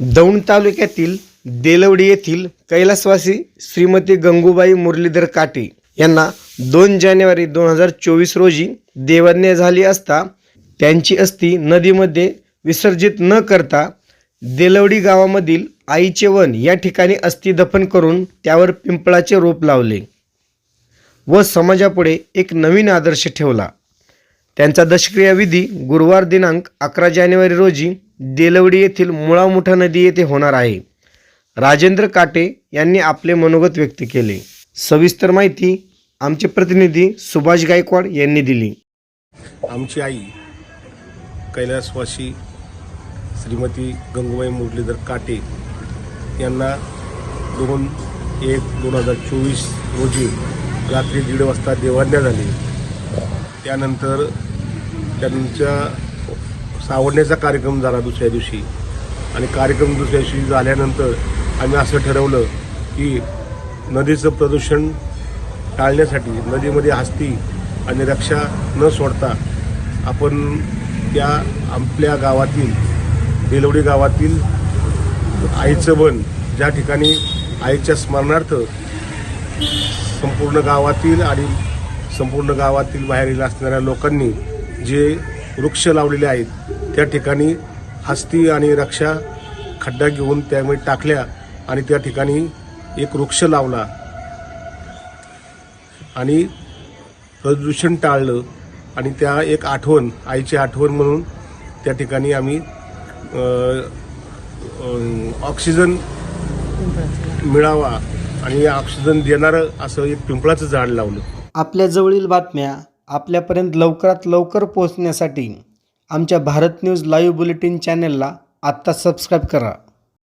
दौंड तालुक्यातील देलवडी येथील कैलासवासी श्रीमती गंगूबाई मुरलीधर काटे यांना दोन जानेवारी दोन हजार चोवीस रोजी देवाज्ञा झाली असता त्यांची अस्थी नदीमध्ये विसर्जित न करता देलवडी गावामधील आईचे वन या ठिकाणी अस्थी दफन करून त्यावर पिंपळाचे रोप लावले व समाजापुढे एक नवीन आदर्श ठेवला. त्यांचा दशक्रिया विधी गुरुवार दिनांक अकरा जानेवारी रोजी देलवडी येथील मुळामुठा नदी येथे होणार आहे. राजेंद्र काटे यांनी आपले मनोगत व्यक्त केले. सविस्तर माहिती आमचे प्रतिनिधी सुभाष गायकवाड यांनी दिली. आमची आई कैलासवासी श्रीमती गंगूबाई मुरलीधर काटे यांना दोन एक दोन हजार चोवीस रोजी रात्री दीड वाजता देवाज्ञा झाली त्यानंतर त्यांच्या सावडण्याचा कार्यक्रम झाला दुसऱ्या दिवशी. आणि कार्यक्रम दुसऱ्या दिवशी झाल्यानंतर आम्ही असं ठरवलं की नदीचं प्रदूषण टाळण्यासाठी नदीमध्ये हस्ती आणि रक्षा न सोडता आपण त्या आपल्या गावातील बेलवडी गावातील आईचं वन ज्या ठिकाणी आईच्या स्मरणार्थ संपूर्ण गावातील आणि संपूर्ण गावातील बाहेरील असणाऱ्या लोकांनी जे वृक्ष लावलेले आहेत त्या ठिकाणी हस्ती आणि रक्षा खड्डा घेऊन त्यामुळे टाकल्या आणि त्या ठिकाणी एक वृक्ष लावला. आणि प्रदूषण टाळलं आणि त्या एक आठवण आईची आठवण म्हणून त्या ठिकाणी आम्ही ऑक्सिजन मिळावा आणि ऑक्सिजन देणारं असं एक पिंपळाचं झाड लावलं. आपल्या जवळील बातम्या आपल्यापर्यंत लवकरात लवकर पोहोचण्यासाठी आमच्या भारत न्यूज लाईव्ह बुलेटिन चॅनलला आत्ता सबस्क्राईब करा.